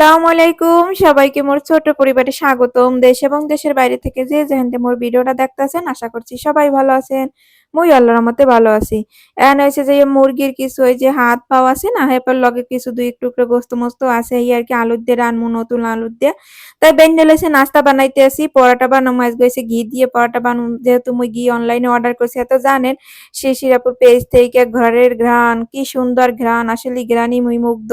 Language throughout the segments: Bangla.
আসসালামু আলাইকুম। সবাইকে মোর ছোট পরিবারে স্বাগতম। দেশ এবং দেশের বাইরে থেকে যে যেখানে মোর ভিডিওটা দেখতেছেন, আশা করছি সবাই ভালো আছেন। মুই আল্লাহর রহমতে ভালো আছি। এখন হয়েছে যে মুরগির কিছু ওই যে হাত পাও আছে না, হেপার লগে কিছু দুই টুকরো গোস্ত মোস্ত আছে, এই আর কি আলুর দিয়ে রানমু, নতুন আলুর দিয়ে। তাই বেঞ্জেল হয়েছে নাস্তা বানাইতে আসি, পরোটা বানাবো আজকে হয়েছে ঘি দিয়ে পরোটা বানাবো যেহেতু মুই ঘি অনলাইনে অর্ডার করছি, এত জানেন, সেই শিরাপুর পেজ থেকে ঘরের ঘ্রাণ, কি সুন্দর ঘ্রাণ আসলে ঘ্রাণই মুই মুগ্ধ।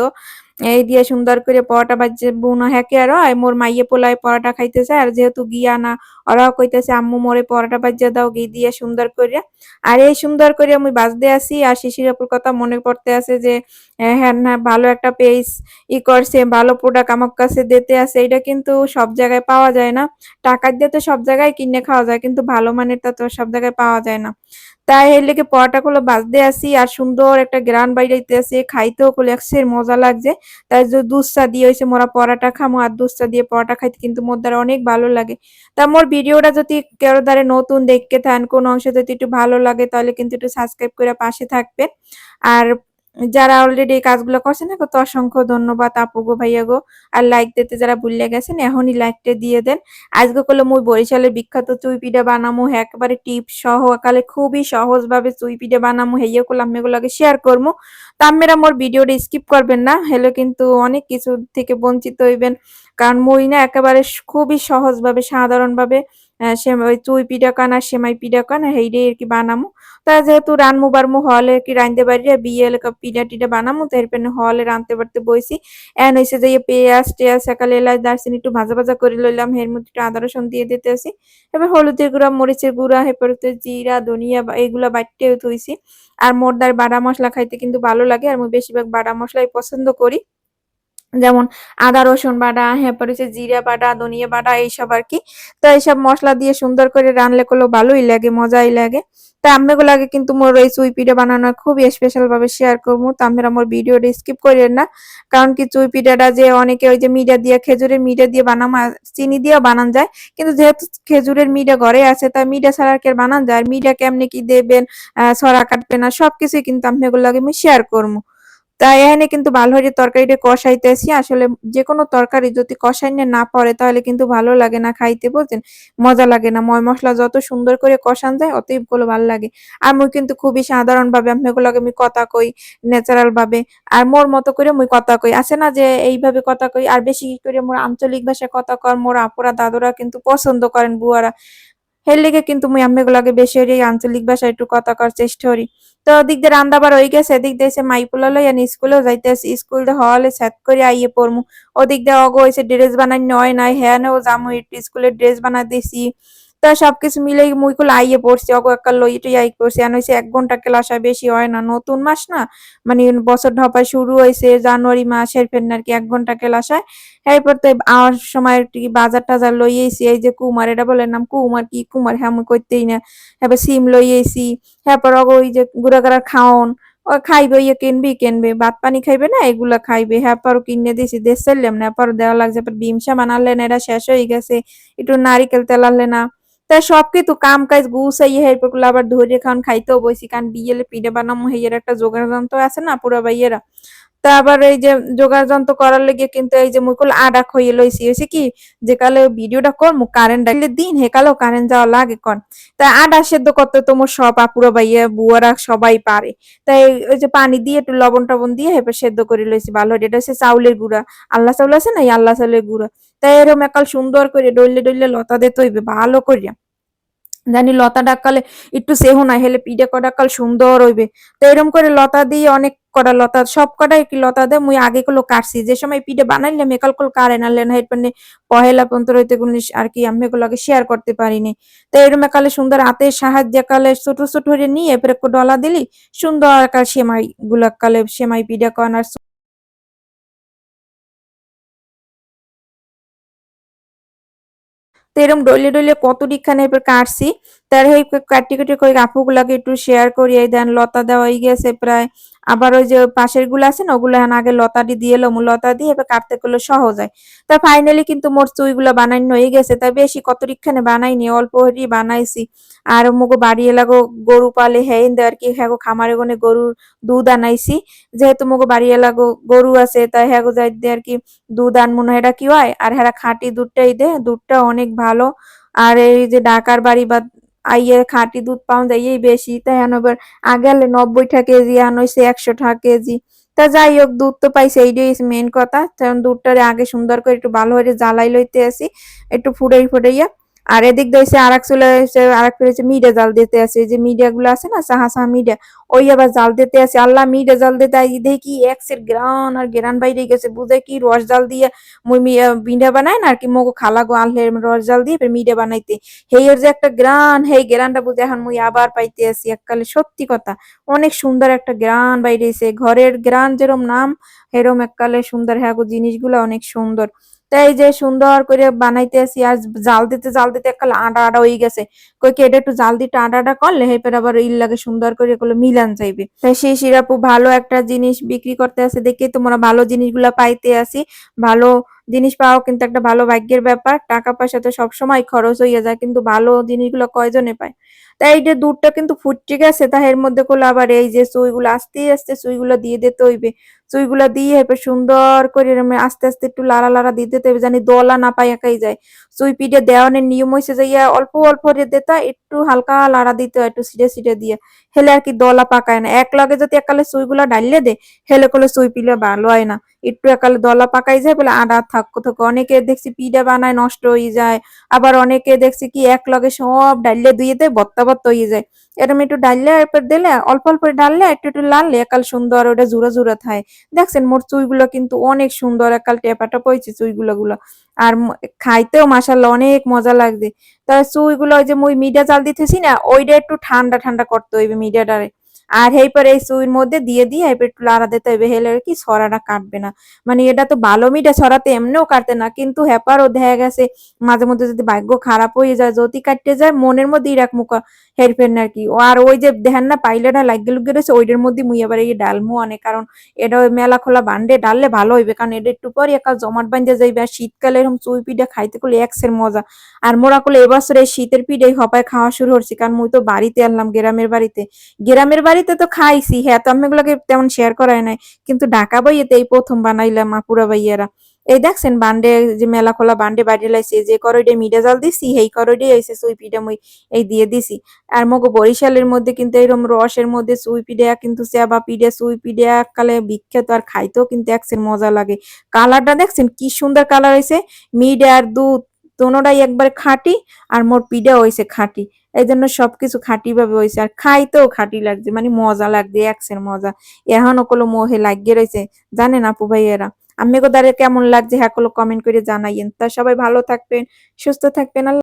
এই দিয়ে সুন্দর করে পরোটা বাজছে, বুনো হ্যাকে আর হয় মোর মাইয়ে পোলায় পরোটা খাইতেছে, আর যেহেতু গিয়া না, ওরাও কইতেছে, আম্মু, মোরে পরোটা বাজ্যা দাও ঘি দিয়ে সুন্দর করে আর এই সুন্দর করে আমি বাজতে আসি, আর শিশির আপুর কথা মনে পড়তে আছে যে হ্যাঁ না, ভালো একটা পেজ ই করছে, ভালো প্রোডাক্ট আমার কাছে দিতে আছে এটা কিন্তু সব জায়গায় পাওয়া যায় না। টাকা দিয়ে তো সব জায়গায় কিনে খাওয়া যায়, কিন্তু ভালো মানের তো সব জায়গায় পাওয়া যায় না। তাই এর লেগে পরোটা গুলো বাজতে আসি আর সুন্দর একটা গ্রান বাড়িতে আসে, খাইতেও কোলে একসের মজা লাগছে। তাই যে দুধটা দিয়ে হয়েছে মোরা পরাটা খামো আর দুধটা দিয়ে পরাটা খাইতে কিন্তু মোর দ্বারা অনেক ভালো লাগে। তা মোর ভিডিওটা যদি কেউ দ্বারা নতুন দেখতে থান কোন অংশ যদি একটু ভালো লাগে, তাহলে কিন্তু একটু সাবস্ক্রাইব করে পাশে থাকবেন। আর যারা অলরেডি এই কাজগুলো করছেন কত অসংখ্য ধন্যবাদ আপু গো, ভাইয়া গো। আর লাইক দিতে যারা ভুলে গেছেন, এখনই লাইকটা দিয়ে দেন। আজকে করলে মুই বরিশালের বিখ্যাত চুই পিঠা বানামু, একেবারে টিপ সহ একালে খুবই সহজ ভাবে চুই পিঠা বানামু হেয়ে করলাম এগুলোকে শেয়ার করব তামেরা মোর ভিডিওটা স্কিপ করবেন না হলে কিন্তু অনেক কিছু থেকে বঞ্চিত হইবেন। কারণ মই না একেবারে খুবই সহজ ভাবে ভাবে ওই চুই পিঠা কান আর সেমাই পিঠা কান আর কি বানামু। তা যেহেতু রানমু বারমু হলে কি রাঁধতে পারি বিয়ে এলাকা পিঠা টিটা বানামু, তো এরপর হলে রাঁধতে পারতে বইছি। এন হয়েছে যে পেঁয়াজ টেয়াজ সকালে এলাচ, দারচিনি একটু ভাজা ভাজা করে লইলাম, এর মধ্যে একটু আদা রসুন দিয়ে দিতে আসি এবার হলুদের গুঁড়া, মরিচের গুঁড়া, এরপর জিরা, ধনিয়া এগুলা বাটতেও থইছি। আর মোরদার বাটা মশলা খাইতে কিন্তু ভালো লাগে, আর আমি বেশিরভাগ বাটা মশলাই পছন্দ করি। যেমন আদা, রসুন বাটা হ্যাঁ হচ্ছে জিরা বাটা, ধনিয়া বাটা, এইসব আর কি। তো এইসব মশলা দিয়ে সুন্দর করে রানলে করলে ভালোই লাগে, মজাই লাগে। তা আম্মেগুলাকে কিন্তু মোর এই চুই পিঠা বানানো খুব স্পেশাল ভাবে শেয়ার করব। তো আমরা আমার ভিডিওটা স্কিপ করেন না। কারণ কি চুই পিঠাটা যে অনেকে ওই যে মিডা দিয়ে, খেজুরের মিডা দিয়ে বানানো চিনি দিয়ে বানান যায়। কিন্তু যেহেতু খেজুরের মিডা ঘরে আছে তাই মিডা ছাড়া কে বানান যায়। আর মিডা কেমনে কি দেবেন ছড়া কাটবে না, সবকিছুই কিন্তু আমি এগুলোকে আমি শেয়ার করব। তাই এখানে কিন্তু ভালো হয়ে তরকারিটা কষাইতেছি আসলে যে কোনো তরকারি যদি কষাইনে না পড়ে, তাহলে কিন্তু ভালো লাগে না খাইতে বলছেন মজা লাগে না। ময় মশলা যত সুন্দর করে কষান যায় অতই গুলো ভালো লাগে। আর মুই কিন্তু খুবই সাধারণ ভাবে আমি এগুলোকে আমি কথা কই ন্যাচারাল ভাবে। আর মোর মতো করে মুই কথা কই। আছে না যে এইভাবে কথা কই? আর বেশি করে মোর আঞ্চলিক ভাষায় কথা কর। মোর আপুরা, দাদুরা কিন্তু পছন্দ করেন বুয়ারা। হের লেগে কিন্তু মুই আম্মেগুলাকে বেশি হরি আঞ্চলিক ভাষায় একটু কথা করার চেষ্টা করি। তো ওদিক দিয়ে রান্দাবার হয়ে গেছে, এদিক দিয়ে মাইপুলা লই আর স্কুলেও যাইতেছি, স্কুল হলে সেট করে আইয়ে পড়মু। ওদিক দিয়ে অগো হয়েছে ড্রেস বানাই, নয় নাই হ্যাঁ যামু একটু স্কুলের ড্রেস বানাই দিছি। তা সবকিছু মিলে মুই কুল আইয়ে পড়ছি, অগো একটা লই এটাই আই পড়ছি। আর হয়েছে এক ঘণ্টা ক্লাস হয় বেশি হয় না, নতুন মাস না? মানে বছর ঢপা শুরু হয়েছে জানুয়ারি মাসের ফের আর কি এক ঘণ্টা ক্লাস হয়। এরপর তো আমার সময় বাজার টাজার লই এসি এই যে কুমার, এটা বলে নাম কুমার কি কুমার হ্যাঁ আমি করতেই না। এবার সিম লই পর এরপর ওই যে গুড়াগাড়া খাওন, ও খাইবে ইয়ে কিনবি, কিনবে, ভাত পানি খাইবে না, এগুলা খাইবে। হ্যাঁ পর কিনে দিয়েছি দেশ চাইলাম না পর দেওয়া লাগছে বিমসা না এটা শেষ হয়ে গেছে, একটু নারিকেল তেল আনলে না। তা সব কিছু কাম কাজ গুছাইয়ে হেরপর আবার ধরে খান খাইতেও বসি কারণ বিয়েলে পিঠে বানামো হেয়ের একটা জোগাড় যন্ত্র আছে না পুরা ভাইয়েরা। তা আবার এই যে যোগার যন্ত্র করার লেগে কিন্তু এই যে মুকুল আডা খইয়ে লইছি। হয়েছে কি যে কালে ভিডিওটা করমু কারেন্ট ডাইলে দিন, হে কালো কারেন্ট যাওয়া লাগে কন। তা আডা সেদ্ধ করতে তোমার সব আপুরা ভাইয়া, বুয়ারা সবাই পারে। তাই ওই যে পানি দিয়ে একটু লবণ টবণ দিয়ে হেপে সেদ্ধ করে লইছি ভালো। এটা হচ্ছে চাউলের গুঁড়া। আল্লাহ চাউল আছে না এই আল্লাহ চাউলের গুঁড়া? তাই এরকম একাল সুন্দর করে ডইলে ডইলে লতা দিতে হইবে, ভালো করিয়া জানি লতা ডাকালে একটু সেহো না হেলে পিঠে কডাকাল সুন্দর হইবে। তো এরম করে লতা দিয়ে অনেক কটা লতা, সব কটাই কি লতা দে মুই আগে গুলো কাটছি। যে সময় পিঠে বানাইলাম, একাল কল কারে নালেন হেড মানে পহেলা পন্ত রইতে আর কি আমি এগুলোকে শেয়ার করতে পারিনি। তো এরম একালে সুন্দর হাতের সাহায্যে কালে ছোট ছোট হয়ে নিয়ে এরপরে ডলা দিলি, সুন্দর একাল সেমাই গুলা কালে সেমাই পিঠে কন আর তো এরকম ডলে ডলে কত ডিখানে এবার কাটছি তার এই কাটি কাটি করে আপুগুলাকে একটু শেয়ার করিয়ে দেন, লতা দেওয়াই গেছে প্রায়। আবার ওই যে পাশেরগুলো আছে না, ওগুলো এখন আগে লতাটি দিয়ে এলো লতা দিয়ে এবার কাটতে করলে সহজ হয়। তা ফাইনালি কিন্তু মোর চুইগুলো বানাইন হয়ে গেছে তাই বেশি কতরিখানে বানাইনি, অল্প হরি বানাইছি। আর মুগো বাড়ি এলাগো গরু পালে হ্যাঁ আর কি হ্যাঁ খামারে গনে গরুর দুধ আনাইছি। যেহেতু মুগো বাড়ি এলাগো গরু আছে তাই হ্যাঁ যাই আর কি দুধ আনমুন এটা কি হয়? আর হ্যাঁ খাঁটি দুধটাই দে, দুধটা অনেক ভালো। আর এই যে ডাকার বাড়ি বা আইয়ে খাঁটি দুধ পাওয়া যায়, এই বেশি, তাই আবার আগে নব্বই টাকা কেজি, আন হইছে একশো টাকা কেজি। তা যাই হোক, দুধ তো পাইছে, এইটাই মেন কথা। কারণ দুধটারে আগে সুন্দর করে একটু ভালো করে জ্বালাই লইতে আসি, একটু ফুটাই ফুটাইয়া আর এদিক দিয়ে আর এক চলে এসে আর এক হচ্ছে মিডিয়া জাল দিতে আছে। যে মিডিয়া গুলো আছে না, সাহা সাহা মিডিয়া, ওই আবার জাল দিতে আছে। আল্লাহ মিডিয়া জাল দিতে আই, দেখি এক্সের গ্রান আর গ্রান বাইরে গেছে, বুঝে কি রস জাল দিয়ে মুই মিডিয়া বানাই না আর কি, মগো খালা গো আনলে রস জাল দিয়ে মিডিয়া বানাইতে। হেয়ের যে একটা গ্রান, হেই গ্রানটা বুঝে এখন মুই আবার পাইতে আছি এককালে, সত্যি কথা। অনেক সুন্দর একটা গ্রান বাইরেছে ঘরের গ্রান যেরম নাম এরম এককালে সুন্দর হ্যাঁ জিনিসগুলো অনেক সুন্দর। তাই যে সুন্দর করে বানাইতে আসি আর জাল দিতে জাল দিতে একাল আডা আডা হয়ে গেছে। কই কি এটা একটু জাল দিতে আডা আডা করলে হেপের আবার ইল লাগে সুন্দর করে এগুলো মিলান যাইবে। তাই সেই সিরাপু ভালো একটা জিনিস বিক্রি করতে আসে, দেখে তোমরা ভালো জিনিসগুলা পাইতে আসি। ভালো জিনিস পাওয়া কিন্তু একটা ভালো ভাগ্যের ব্যাপার। টাকা পয়সা তো সবসময় খরচ হইয়া যায়, কিন্তু ভালো জিনিসগুলো কয়জনে পায়? তাই এই যে দুধটা কিন্তু ফুটে গেছে তা মধ্যে করলে আবার এই যে সুইগুলো আস্তে আস্তে সুইগুলো দিয়ে দিতে হইবে। সুইগুলো দিয়ে এরপর সুন্দর করে আস্তে আস্তে একটু লাড়া লাড়া দিতে হবে জানি দলা না পাই একাই যায়। চুই পিঠে দেওয়ানের নিয়ম হয়েছে যাইয়া অল্প অল্প রে দেতা একটু হালকা লাড়া দিতে হয়, একটু সিটে সিটে দিয়ে। হেলে আর কি দলা পাকায় না। এক লগে যদি একালে চুইগুলা ডালিয়ে দে, হেলে কলে চুই পিলে ভালো হয় না। একটু একালে দলা পাকাই যায়, বলে আডা থাকো থাকো। অনেকে দেখছি পিঠা বানায়, নষ্ট হয়ে যায়। আবার অনেকে দেখছি কি, এক লগে সব ডাললে ধুয়ে দেয়, বত্তা বত্তা হয়ে যায়। এরকম একটু ডাললে এরপর দিলে, অল্প অল্প ডাললে একটু একটু লাললে একাল সুন্দর, ওটা জুড়া জুড়া থাকে দেখছেন, মোর চুইগুলো কিন্তু অনেক সুন্দর, একাল টেপাটা পয়েছে চুইগুলো গুলো। আর খাইতেও মাসাল্লাহ অনেক মজা লাগছে। তা চুইগুলো ওই যে মুই মিডিয়া জাল দিতেছি না, ওইটা একটু ঠান্ডা ঠান্ডা করতে হইবে মিডিয়াটারে আর হেইপার এই সুইর মধ্যে দিয়ে দিয়ে এরপর একটু লাড়া দিতে হবে। হেলে কি ছড়াটা কাটবে না। মানে এটা তো ভালো মিটা ছড়াতে এমনিও কাটতে না, কিন্তু হেপারও দেখা গেছে মাঝে মধ্যে যদি ভাগ্য খারাপ হয়ে যায় যদি কাটতে যায়, মনের মধ্যে ইরাক মুখা হেরফের আর কি। আর ওই যে দেখেন না, পাইলেটা লাগিয়ে লুকিয়ে রয়েছে, ওইটার মধ্যে মুই আবার এই ডালমু অনেক কারণ এটা ওই মেলা খোলা বান্ডে, ডাললে ভালো হইবে। কারণ এটা একটু পরে একা জমাট বান্ধে যাইবে। আর শীতকালে এরকম চুই পিঠা খাইতে করলে এক্সের মজা। আর মোরা করলে এবছর এই শীতের পিঠে হপায় খাওয়া শুরু হচ্ছে। কারণ মুই তো বাড়িতে আনলাম, গ্রামের বাড়িতে। গ্রামের বাড়িতে তো খাইছি হ্যাঁ তো আমি এগুলোকে তেমন শেয়ার করাই নাই। কিন্তু ঢাকা বইয়েতে এই প্রথম বানাইলাম আপুরা ভাইয়ারা। এই দেখছেন বান্ডে যে মেলা খোলা বান্ডে বাড়ি লাইছে যে করইডে মিডা জাল দিছি এই করইডে সুই পিঠা মুই এই দিয়ে দিছি। আর মগো বরিশালের মধ্যে কিন্তু এরকম রসের মধ্যে সুই পিঠা, কিন্তু সেবা পিঠা, সুই পিঠা কালে বিখ্যাত আর খাইতেও কিন্তু একসের মজা লাগে। কালারটা দেখছেন, কি সুন্দর কালার হয়েছে মিড আর দুধ দোনোটাই একবার খাঁটি, আর মোর পিঠা হয়েছে খাঁটি। এই জন্য সবকিছু খাঁটি ভাবে হয়েছে আর খাইতেও খাঁটি লাগছে মানে মজা লাগছে, একসের মজা। এখনও কোনো মোহে লাগিয়ে রয়েছে জানেন আপু ভাইয়েরা? আমি কেমন লাগছে? হ্যাঁ কমেন্ট করে জানাইয়েন। তা সবাই ভালো থাকবেন সুস্থ থাকবেন। আল্লাহ